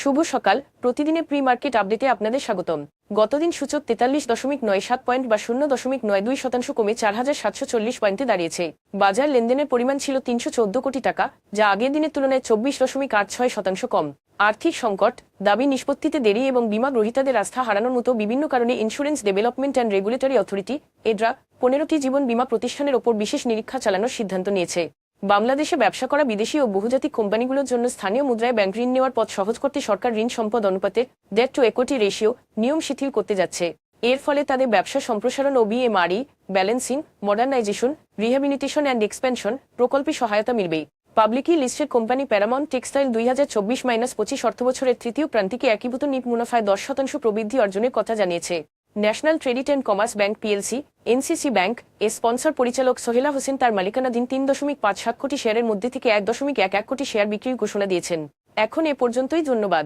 শুভ সকাল। প্রতিদিনে pre market আপডেটে আপনাদের স্বাগতম। গতদিন সূচক তেতাল্লিশ দশমিক নয় সাত পয়েন্ট বা শূন্য দশমিক নয় দুই শতাংশ কমে চার হাজার সাতশো চল্লিশ পয়েন্টে দাঁড়িয়েছে। বাজার লেনদেনের পরিমাণ ছিল তিনশো চোদ্দ কোটি টাকা, যা আগের দিনের তুলনায় চব্বিশ দশমিক আট ছয় শতাংশ কম। আর্থিক সংকট, দাবি নিষ্পত্তিতে দেরি এবং বিমা গ্রহীতাদের আস্থা হারানোর মতো বিভিন্ন কারণে insurance development and regulatory authority এডরা, পনেরোটি জীবন বিমা প্রতিষ্ঠানের ওপর বিশেষ নিরীক্ষা চালানোর সিদ্ধান্ত নিয়েছে। বাংলাদেশে ব্যবসা করা বিদেশি ও বহুজাতিক কোম্পানিগুলোর জন্য স্থানীয় মুদ্রায় ব্যাংক ঋণ নেওয়ার পথ সহজ করতে সরকার ঋণ সম্পদ অনুপাতে ডেট টু একুইটি রেশিও নিয়ম শিথিল করতে যাচ্ছে। এর ফলে তাদের ব্যবসা সম্প্রসারণ ও BMRE balancing modernisation rehabilitation and expansion প্রকল্পে সহায়তা মিলবে। Publicly listed company Paramount textile দুই হাজার চব্বিশ মাইনাস পঁচিশ অর্থবছরের তৃতীয় প্রান্তিকে একীভূত নিট মুনাফায় দশ শতাংশ প্রবৃদ্ধি অর্জনের কথা জানিয়েছে। National credit and commerce bank PLC NCC bank এর স্পন্সর পরিচালক সোহেলা হোসেন তার মালিকানাধীন তিন দশমিক পাঁচ সাত কোটি শেয়ারের মধ্যে থেকে এক দশমিক এক এক কোটি শেয়ার বিক্রির ঘোষণা দিয়েছেন। এখন এ পর্যন্তই, ধন্যবাদ।